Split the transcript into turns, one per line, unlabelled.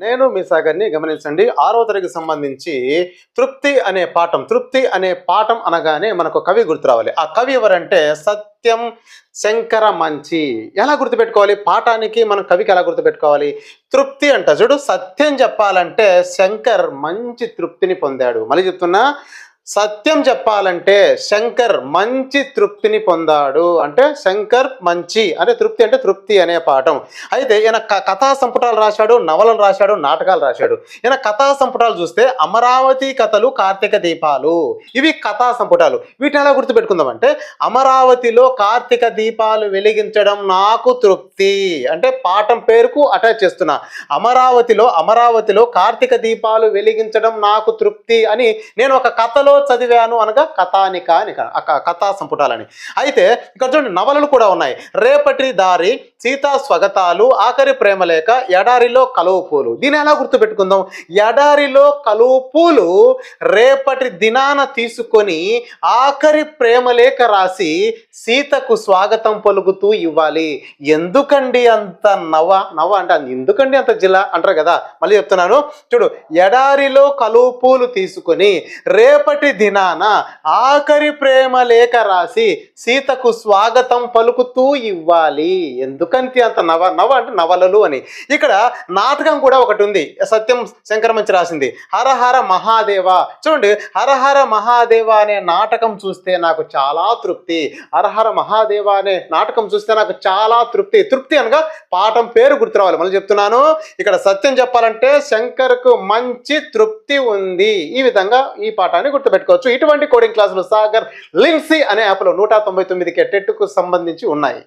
నేను మీ సాగర్ని గమనించండి. ఆరో తరగతి సంబంధించి తృప్తి అనే పాఠం తృప్తి అనే పాఠం అనగానే మనకు కవి గుర్తు రావాలి. ఆ కవి ఎవరంటే సత్యం శంకర మంచి. ఎలా గుర్తుపెట్టుకోవాలి? పాఠానికి మనం కవికి ఎలా గుర్తుపెట్టుకోవాలి? తృప్తి అంట. చూడు సత్యం చెప్పాలంటే శంకర్ మంచి తృప్తిని పొందాడు. మళ్ళీ చెప్తున్నా సత్యం చెప్పాలంటే శంకర్ మంచి తృప్తిని పొందాడు. అంటే శంకర్ మంచి అంటే తృప్తి అంటే తృప్తి అనే పాఠం. అయితే ఈయన క- కథా సంపుటాలు రాశాడు నవలలు రాశాడు నాటకాలు రాశాడు. ఈయన కథా సంపుటాలు చూస్తే అమరావతి కథలు కార్తీక దీపాలు. ఇవి కథా సంపుటాలు. వీటిని ఎలా గుర్తుపెట్టుకుందామంటే అమరావతిలో కార్తీక దీపాలు వెలిగించడం నాకు తృప్తి. అంటే పాఠం పేరుకు అటాచ్ చేస్తున్నా. అమరావతిలో అమరావతిలో కార్తీక దీపాలు వెలిగించడం నాకు తృప్తి అని నేను ఒక కథలో చదివాను అనగా కథానిక అని కథా సంపుటాలని. అయితే ఇక్కడ చూడండి నవలలు కూడా ఉన్నాయి. రేపటి దారి సీతా స్వగతాలు ఆఖరి ప్రేమలేఖ ఎడారిలో కలువు పూలు. దీన్ని ఎలా గుర్తుపెట్టుకుందాం? ఎడారిలో కలువు పూలు రేపటి దినాన తీసుకొని ఆఖరి ప్రేమలేఖ రాసి సీతకు స్వాగతం పలుకుతూ ఇవ్వాలి. ఎందుకండి అంత నవ్వ నవ్వ అంటే అది ఎందుకండి అంత జిల్లా అంటారు కదా? మళ్ళీ చెప్తున్నాను. చూడు ఎడారిలో కలువు పూలు తీసుకొని రేపటి దినాన ఆఖరి ప్రేమ లేఖ రాసి సీతకు స్వాగతం పలుకుతూ ఇవ్వాలి. ఎందుకంటే అంత నవ నవ అంటే నవలలు అని. ఇక్కడ నాటకం కూడా ఒకటి ఉంది. సత్యం శంకరమంచి రాసింది. హరహర మహాదేవ. చూడండి హరహర మహాదేవ అనే నాటకం చూస్తే నాకు చాలా తృప్తి. హరహర మహాదేవ అనే నాటకం చూస్తే నాకు చాలా తృప్తి. తృప్తి అనగా పాఠం పేరు గుర్తు రావాలి. మళ్ళీ చెప్తున్నాను. ఇక్కడ సత్యం చెప్పాలంటే శంకర్కు మంచి తృప్తి ఉంది. ఈ విధంగా ఈ పాఠాన్ని గుర్తుపెట్టుకోవచ్చు. ఇటువంటి కోడింగ్ క్లాసులు సాగర్ లిన్సీ అనే యాప్లో నూట తొంభై తొమ్మిదికి టెట్కు సంబంధించి ఉన్నాయి.